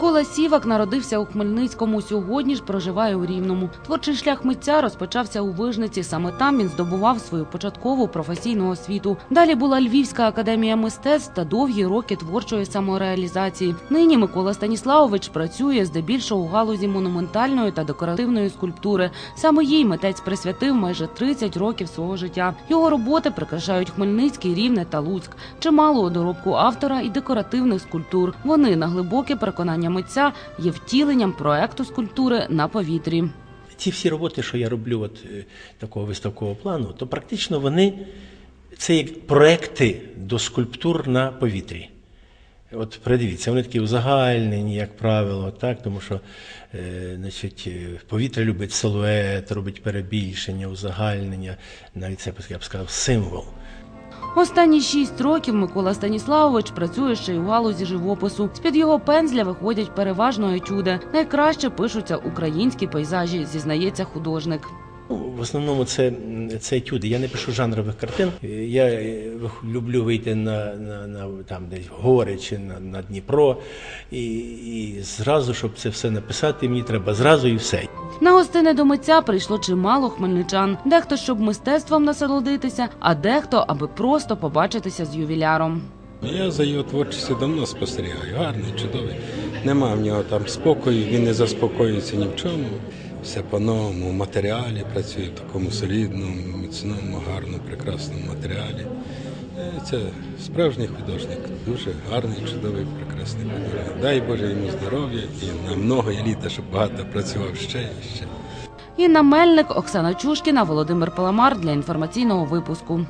Микола Сівак народився у Хмельницькому. Сьогодні ж проживає у Рівному. Творчий шлях митця розпочався у Вижниці. Саме там він здобував свою початкову професійну освіту. Далі була Львівська академія мистецтв та довгі роки творчої самореалізації. Нині Микола Станіславович працює здебільшого у галузі монументальної та декоративної скульптури. Саме їй митець присвятив майже 30 років свого життя. Його роботи прикрашають Хмельницький, Рівне та Луцьк. Чимало у доробку автора і декоративних скульптур. Вони на глибоке переконання митця є втіленням проекту скульптури на повітрі. Ці всі роботи, що я роблю от, е, такого виставкового плану, то практично вони це як проекти до скульптур на повітрі. От придивіться, вони такі узагальнені, як правило, так, тому що е, значить, е, повітря любить силует, робить перебільшення, узагальнення, навіть це я б сказав, символ. Останні шість років Микола Станіславович працює ще й у галузі живопису. З-під його пензля виходять переважно етюди. Найкраще пишуться українські пейзажі, зізнається художник. Ну, В основному це, це етюди. Я не пишу жанрових картин. Я люблю вийти на, на, на там десь гори чи на, на Дніпро. І, і зразу, щоб це все написати, мені треба зразу і все. На гостини до митця прийшло чимало хмельничан. Дехто щоб мистецтвом насолодитися, а дехто аби просто побачитися з ювіляром. Я за його творчістю давно спостерігаю. Гарний, чудовий. Нема в нього там спокою, він не заспокоюється ні в чому. Все по-новому, в матеріалі працює в такому солідному, міцному, гарному, прекрасному матеріалі. Е, Це справжній художник, дуже гарний, чудовий, прекрасний художник. Дай Боже йому здоров'я і на много літа, щоб багато працював ще і ще. Інна Мельник, Оксана Чушкіна, Володимир Паламар для інформаційного випуску.